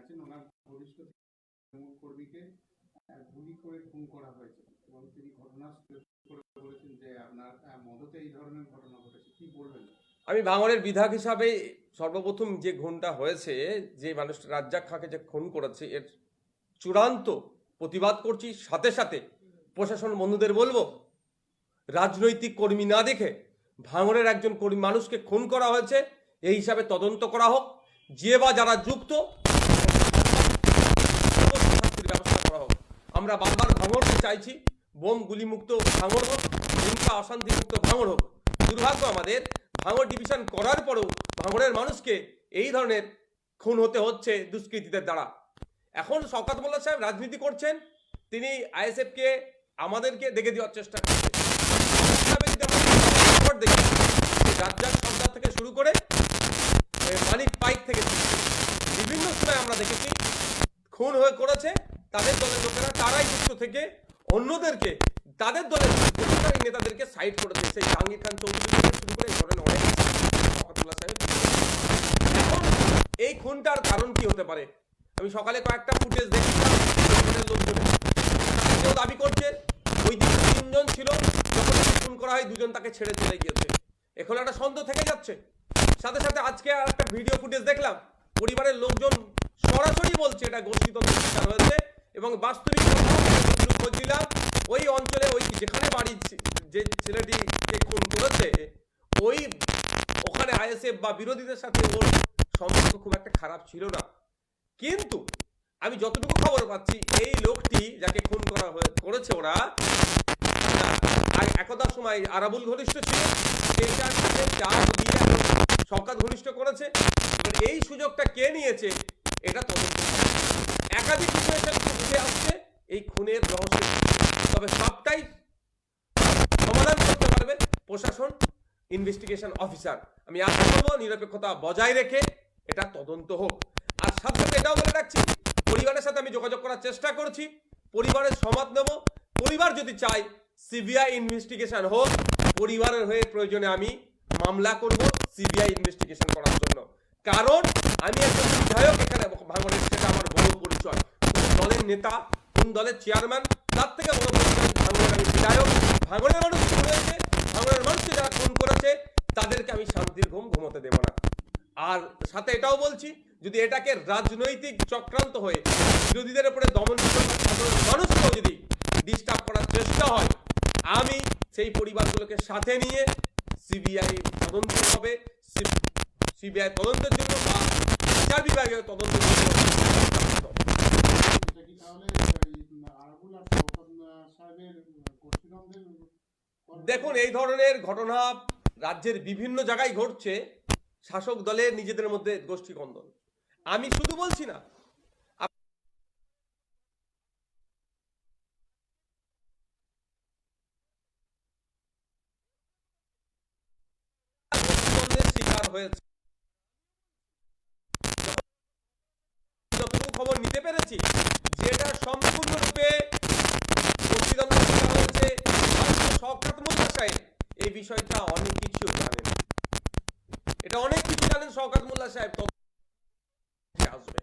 আছেন, ওনার ঘনিষ্ঠ কর্মীকে গুলি করে খুন করা হয়েছে এবং তিনি ঘটনাস্থলে বলেছেন যে আপনার মদতে এই ধরনের ঘটনা ঘটেছে। কি বলবেন? আমি ভাঙড়ের বিধায়ক হিসাবে সর্বপ্রথম যে খুনটা হয়েছে, যে মানুষ রাজ্জাক খাঁকে যে খুন করেছে, এর চূড়ান্ত প্রতিবাদ করছি। সাথে সাথে প্রশাসন বন্ধুদের বলব, রাজনৈতিক কর্মী না দেখে ভাঙড়ের একজন কর্মী মানুষকে খুন করা হয়েছে। এই হিসাবে তদন্ত করা হোক। যে বা যারা যুক্ত শাস্তির ব্যবস্থা করা হোক আমরা বারবার ভাঙড়কে চাইছি। বোম গুলিমুক্ত ভাঙড় হোক হিংসা অশান্তিমুক্ত ভাঙড় হোক। দুর্ভাগ্য আমাদের, ভাঙড় ডিভিশন করার পরেও ভাঙড়ের মানুষকে এই ধরনের খুন হতে হচ্ছে দুষ্কৃতীদের দ্বারা। এখন শওকাত মোল্লা সাহেব রাজনীতি করছেন, তিনি আইএসএফকে আমাদেরকে দেখে দেওয়ার চেষ্টা করছেন। থেকে শুরু করে মানিক পাইক থেকে বিভিন্ন সময় আমরা দেখেছি, খুন হয়ে করেছে তাদের দলের লোকেরা তারাই যুক্ত থেকে অন্যদেরকে, তাদের দলের অধিকারী নেতাদেরকে সাইড করেছে সেই জাহাঙ্গীর খান চৌধুরী শুরু করে অনেক শওকতুল্লাহ সাহেব। এই খুনটার কারণ কি হতে পারে? আমি সকালে কয়েকটা ফুটেজ দেখছিলাম দাবি করছে, ওই দিন তিনজন ছিল, যখন খুন করা হয়, দুজন তাকে ছেড়ে চলে গিয়েছে। এখন একটা সন্দেহ থেকে যাচ্ছে। সাথে সাথে আজকে আর একটা ভিডিও ফুটেজ দেখলাম, পরিবারের লোকজন সরাসরি বলছে এটা গোষ্ঠীতন্ত্র হয়েছে। এবং বাস্তবিক নিলাম ওই অঞ্চলে ওই যেখানে বাড়ি যে ছেলেটিকে খুন করেছে, ওই ওখানে আইএসএফ বা বিরোধীদের সাথে ওর সম্পর্ক খুব একটা খারাপ ছিল না কিন্তু আমি যতটুকু খবর পাচ্ছি, এই লোকটি যাকে খুন করা করেছে ওরা, আর একদার সময় আরাবুল ঘনিষ্ঠ ছিল সেইটার সাথে চাপ দিয়ে সরকার ঘনিষ্ঠ করেছে এই সুযোগটা কে নিয়েছে, এটা তদন্ত। একাধিক বিষয় এখানে উঠে আসছে। এই খুনের রহস্য তবে সবটাই সমাধান করতে পারবে প্রশাসন ইনভেস্টিগেশন অফিসার আমি আশা করব নিরপেক্ষতা বজায় রেখে এটা তদন্ত হোক। আর সাথে সাথে এটাও বলে রাখছি, পরিবারের সাথে আমি যোগাযোগ করার চেষ্টা করছি, পরিবারের সমাদ নেব। পরিবার যদি চায় সিবিআই ইনভেস্টিগেশন হোক, পরিবারের হয়ে প্রয়োজনে আমি মামলা করব সিবিআই ইনভেস্টিগেশন করার জন্য। কারণ আমি একজন বিধায়ক, এখানে ভাঙনের সেটা বড় পরিচয় কোন দলের নেতা, কোন দলের চেয়ারম্যান তার থেকে বড় আমি বিধায়ক, ভাঙনের মানুষ খুন হয়েছে, ভাঙনের মানুষকে যারা খুন করেছে, তাদেরকে আমি শান্তির ঘুম ঘুমোতে দেব না। আর সাথে এটাও বলছি, যদি এটাকে রাজনৈতিক চক্রান্ত হয়ে বিরোধীদের উপরে দমন সাধারণ মানুষকেও যদি ডিস্টার্ব করার চেষ্টা হয়, আমি সেই পরিবারগুলোকে সাথে নিয়ে সিবিআই তদন্ত হবে সিবিআই তদন্তের জন্য বা বিচার বিভাগের তদন্তের জন্য দেখুন, এই ধরনের ঘটনা রাজ্যের বিভিন্ন জায়গায় ঘটছে। শাসক দলের নিজেদের মধ্যে গোষ্ঠী কন্দল আমি শুধু বলছি না হয়েছে। খবর নিতে পেরেছি যেটা সম্পূর্ণরূপে গোষ্ঠীদ্বন্দ্বের শিকার হয়েছে শওকত মোল্লা সাহেব এই বিষয়টা অনেক কিছু জানেন এটা অনেক কিছু জানেন শওকাত মোল্লা সাহেব আসবে।